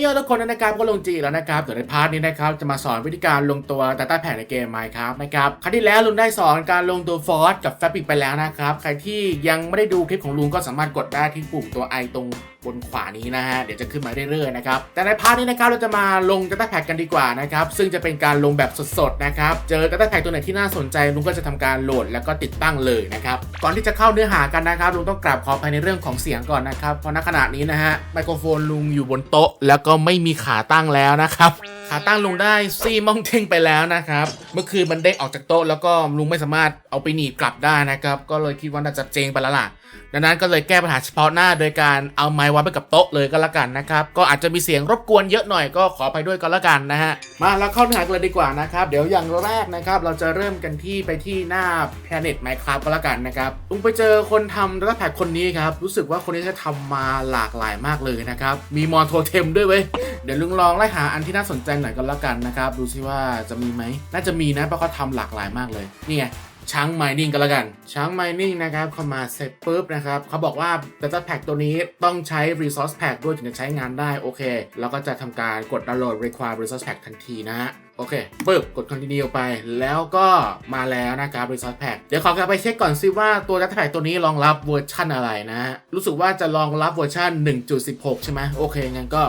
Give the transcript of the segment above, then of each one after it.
โยทุกคนนะครับก็ลงจีแล้วนะครับเดี๋ยวในพาร์ทนี้นะครับจะมาสอนวิธีการลงตัว Data Pack ในเกมไมครับนะครับครั้งที่แล้วลุงได้สอนการลงตัวฟอร์สกับแฟบิคไปแล้วนะครับ ใครที่ยังไม่ได้ดูคลิปของลุงก็สามารถกดได้ที่ปุ่มตัว I ตรงบนขวานี้นะฮะเดี๋ยวจะขึ้นมาเรื่อยๆนะครับแต่ในพาร์ทนี้นะครับเราจะมาลงแตะแพ็กกันดีกว่านะครับซึ่งจะเป็นการลงแบบสดๆนะครับเจอแตะแพ็กตัวไหนที่น่าสนใจลุงก็จะทำการโหลดแล้วก็ติดตั้งเลยนะครับก่อนที่จะเข้าเนื้อหากันนะครับลุงต้องกราบขออภัยในเรื่องของเสียงก่อนนะครับเพราะณขณะนี้นะฮะไมโครโฟนลุงอยู่บนโต๊ะ แล้วก็ไม่มีขาตั้งแล้วนะครับ ขาตั้งลุงได้ซี่ม่องเท่งไปแล้วนะครับ เมื่อคืนมันเด้งออกจากโต๊ะแล้วก็ลุงไม่สามารถเอาไปหนีบกลับได้นะครับ ก็เลยคิดว่าน่าจะเจงไปแล้วล่ะ ดังนั้นก็เลยแก้ปัญหาเฉพาะหน้าโดยการเอาไม้วางไปกับโต๊ะเลยก็แล้วกันนะครับ ก็อาจจะมีเสียงรบกวนเยอะหน่อยก็ขอไปด้วยก็แล้วกันนะฮะ มาเราเข้าเนื้อหากันเลยดีกว่านะครับ เดี๋ยวอย่างแรกนะครับ เราจะเริ่มกันที่ไปที่หน้า Planet Minecraft ก็แล้วกันนะครับลุงไปเจอคนทำ Data Pack คนนี้ครับ รู้สึกว่าคนนี้จะทำมาหลากหลายมากเลยนะครับ มีมอนโทเทมด้วยเว้ย ดี๋ยวลุงลองไล่หาอันที่น่าสนใจหน่อยก็แล้วกันนะครับ ดูซิว่าจะมีไหม น่าจะมีนะ เพราะเขาทำหลากหลายมากเลย นี่ไงช้าง mining กันแล้วกัน ช้าง mining นะครับเข้ามาเสร็จปุ๊บนะครับเขาบอกว่า data pack ตัวนี้ต้องใช้ resource pack ด้วยถึงจะใช้งานได้ โอเคแล้วก็จะทำการกด download require resource pack ทันทีนะฮะโอเคปึ๊บกด continue ไป แล้วก็มาแล้วนะครับ resource pack เดี๋ยวขอกลับไปเช็คก่อนซิว่าตัว data pack ตัวนี้รองรับเวอร์ชันอะไรนะฮะรู้สึกว่าจะรองรับเวอร์ชัน1.16 ใช่ไหมโอเค งั้นก็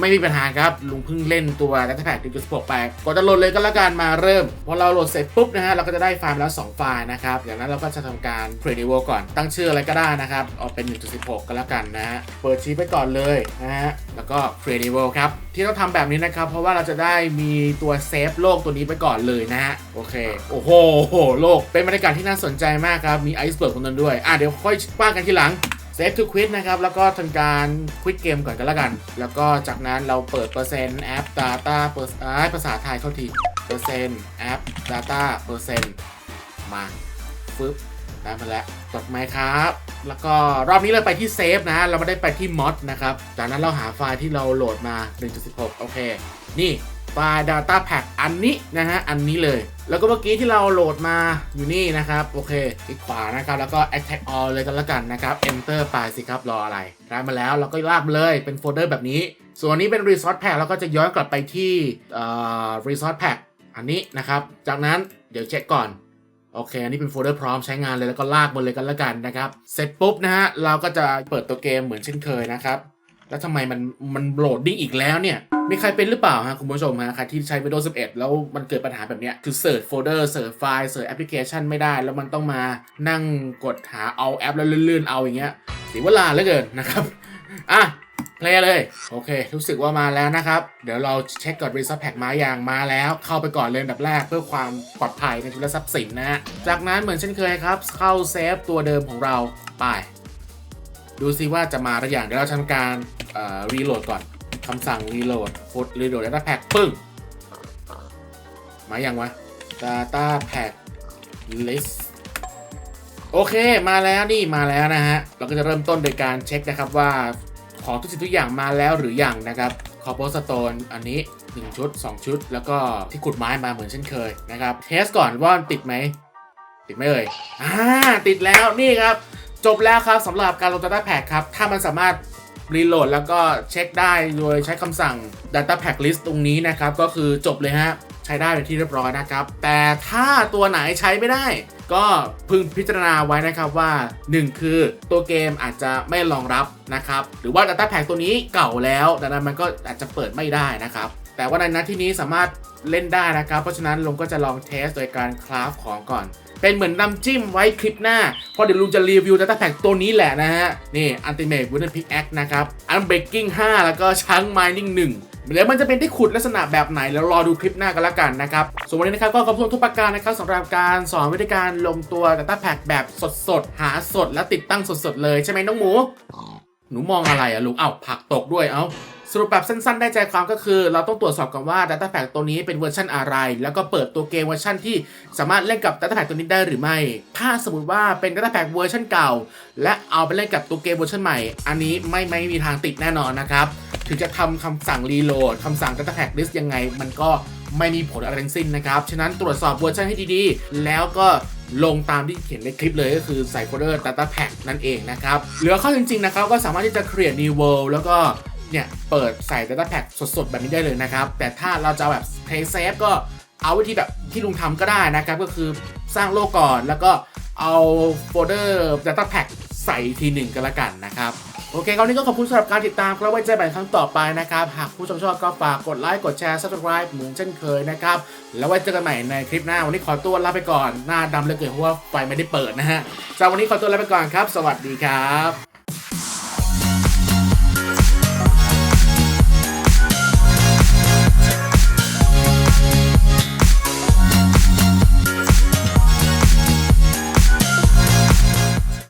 ไม่มีปัญหาครับ ลุงเพิ่งเล่นตัว Data Pack 1.16ไปกดจะโหลดเลยก็แล้วกันมาเริ่ม พอเราโหลดเสร็จปุ๊บนะฮะ เราก็จะได้ไฟล์แล้ว 2 ไฟล์นะครับจากนั้นเราก็จะทำการ Create New ก่อน ตั้งชื่ออะไรก็ได้นะครับ เอาเป็น 1.16 ก็แล้วกันนะฮะ เปิดชีทไปก่อนเลยนะฮะ แล้วก็ Create New ครับ ที่ต้องทำแบบนี้นะครับ เพราะว่าเราจะได้มีตัวเซฟโลกตัวนี้ไปก่อนเลยนะฮะ โอเค โอ้โห โลก เป็นบรรยากาศที่น่าสนใจมากครับ มีไอซ์เบิร์กตรงนั้นด้วย อะเดี๋ยวค่อยว่ากันทีหลัง เซฟทูควิดนะครับ แล้วก็ทำการควิดเกมก่อนกันแล้วกัน แล้วก็จากนั้นเราเปิดเปอร์เซ็นต์แอป Data เปอร์อ่าภาษาไทยเข้าทีเปอร์เซ็นต์แอป Data เปอร์เซ็นต์มาฟึบได้มาแล้วกดไหมครับ แล้วก็รอบนี้เราไปที่เซฟนะ เราไม่ได้ไปที่มอดนะครับ จากนั้นเราหาไฟล์ที่เราโหลดมา 1.16 โอเค นี่ ไฟล์ Data Pack อันนี้นะฮะ อันนี้เลย แล้วก็เมื่อกี้ที่เราโหลดมาอยู่นี่นะครับ โอเค คลิกขวานะครับ แล้วก็ Attack All เลยกันแล้วกันนะครับ Enter ไปสิครับ รออะไร ได้มาแล้วเราก็ลากเลยเป็นโฟลเดอร์แบบนี้ ส่วนนี้เป็น Resource Pack แล้วก็จะย้อนกลับไปที่เอ่อ Resource Pack อันนี้นะครับ จากนั้นเดี๋ยวเช็คก่อนโอเค อันนี้เป็นโฟลเดอร์พร้อมใช้งานเลยแล้วก็ลากมาเลยกันแล้วกันนะครับ เสร็จปุ๊บนะฮะ เราก็จะเปิดตัวเกมเหมือนเช่นเคยนะครับ แล้วทำไมมันมันโหลดดิ้งอีกแล้วเนี่ยมีใครเป็นหรือเปล่าฮะคุณผู้ชมฮะใครที่ใช้ Windows 11 แล้วมันเกิดปัญหาแบบเนี้ยคือเสิร์ชโฟลเดอร์เสิร์ชไฟล์เสิร์ชแอปพลิเคชันไม่ได้ แล้วมันต้องมานั่งกดหาเอาแอปแล้วลื่นๆเอาอย่างเงี้ยเสียเวลาเหลือเกินนะครับ อะเพลย์เลย โอเค รู้สึกว่ามาแล้วนะครับ เดี๋ยวเราเช็คก่อน Resource Pack มาอย่างมาแล้ว เข้าไปก่อนเลยอันดับแรกเพื่อความปลอดภัยในชีวิตและทรัพย์สินนะฮะจากนั้นเหมือนเช่นเคยครับ เข้าเซฟตัวเดิมของเราไป ดูซิว่าจะมาหรือยังเดี๋ยวเราทำการรีโหลดก่อนคำสั่งรีโหลดฟุตรีโหลด Data Pack ปึ้ง มาอย่างวะ Data Pack List โอเคมาแล้วนี่มาแล้วนะฮะ เราก็จะเริ่มต้นโดยการเช็คนะครับว่าของทุกสิ่งทุกอย่างมาแล้วหรือยังนะครับคอร์โ s สโตนอันนี้ 1 ชุด 2 ชุด แล้วก็ที่ขุดไม้มาเหมือนเช่นเคยนะครับ เทสก่อนว่าติดไหม ติดไหมเอ่ยอ่าติดแล้วนี่ครับ จบแล้วครับสำหรับการลง Data Pack ครับ ถ้ามันสามารถรีโหลดแล้วก็เช็คได้โดยใช้คำสั่ง Data Pack List ตรงนี้นะครับ ก็คือจบเลยฮะ ใช้ได้เป็นที่เรียบร้อยนะครับ แต่ถ้าตัวไหนใช้ไม่ได้ ก็พึงพิจารณาไว้นะครับว่า 1 คือตัวเกมอาจจะไม่รองรับนะครับ หรือว่า Data Pack ตัวนี้เก่าแล้วดังนั้นมันก็อาจจะเปิดไม่ได้นะครับแต่ว่าในนัดที่นี้สามารถเล่นได้นะครับ เพราะฉะนั้นลุงก็จะลองเทสโดยการคราฟของก่อน เป็นเหมือนน้ำจิ้มไว้คลิปหน้า เพราะเดี๋ยวลุงจะรีวิว Data Pack ตัวนี้แหละนะฮะ นี่ Ultimate Wooden Pickaxe นะครับ Unbreaking 5แล้วก็ช้าง Mining 1เดี๋ยวมันจะเป็นที่ขุดลักษณะแบบไหนแล้วรอดูคลิปหน้ากันละกันนะครับ ส่วนวันนี้นะครับก็ขอบคุณทุกประการนะครับสำหรับการสอนวิธีการลงตัว Data Pack แบบสดๆ หาสดและติดตั้งสดๆ เลยใช่ไหมน้องหมู หนูมองอะไรอะลูก เอ้าผักตกด้วยเอ้า สรุปแบบสั้นๆ ได้ใจความก็คือ เราต้องตรวจสอบกันว่า Data Pack ตัวนี้เป็นเวอร์ชันอะไร แล้วก็เปิดตัวเกมเวอร์ชันที่สามารถเล่นกับ Data Pack ตัวนี้ได้หรือไม่ ถ้าสมมติว่าเป็น Data Pack เวอร์ชันเก่า และเอาไปเล่นกับตัวเกมเวอร์ชันใหม่ อันนี้ไม่ไม่มีทางติดแน่นอนนะครับ ถึงจะทำคำสั่งรีโหลดคำสั่ง Data Pack List ยังไง มันก็ไม่มีผลอะไรทั้งสิ้นนะครับ ฉะนั้นตรวจสอบเวอร์ชันให้ดีๆ แล้วก็ลงตามที่เขียนในคลิปเลยก็คือใส่โฟลเดอร์ Data Pack นั่นเองนะครับ เหลือข้อจริงๆนะครับก็สามารถที่จะ create new world แล้วก็ เนี่ยเปิดใส่ Data Pack สดๆ แบบนี้ได้เลยนะครับ แต่ถ้าเราจะแบบ Play Safe ก็เอาวิธีแบบที่ลุงทำก็ได้นะครับ ก็คือสร้างโลกก่อนแล้วก็เอาโฟลเดอร์ Data Pack ใส่ทีหนึ่งก็แล้วกันนะครับ โอเคคราวนี้ก็ขอบคุณสำหรับการติดตามครับไว้เจอกันครั้งต่อไปนะครับ หากผู้ชมชอบก็ฝากกดไลค์กดแชร์ subscribe เหมือนเช่นเคยนะครับ แล้วไว้เจอกันใหม่ในคลิปหน้า วันนี้ขอตัวลาไปก่อนหน้าดำเหลยเกินเพราะว่าไฟไม่ได้เปิดนะฮะสำหรับวันนี้ขอตัวลาไปก่อนครับ สวัสดีครับ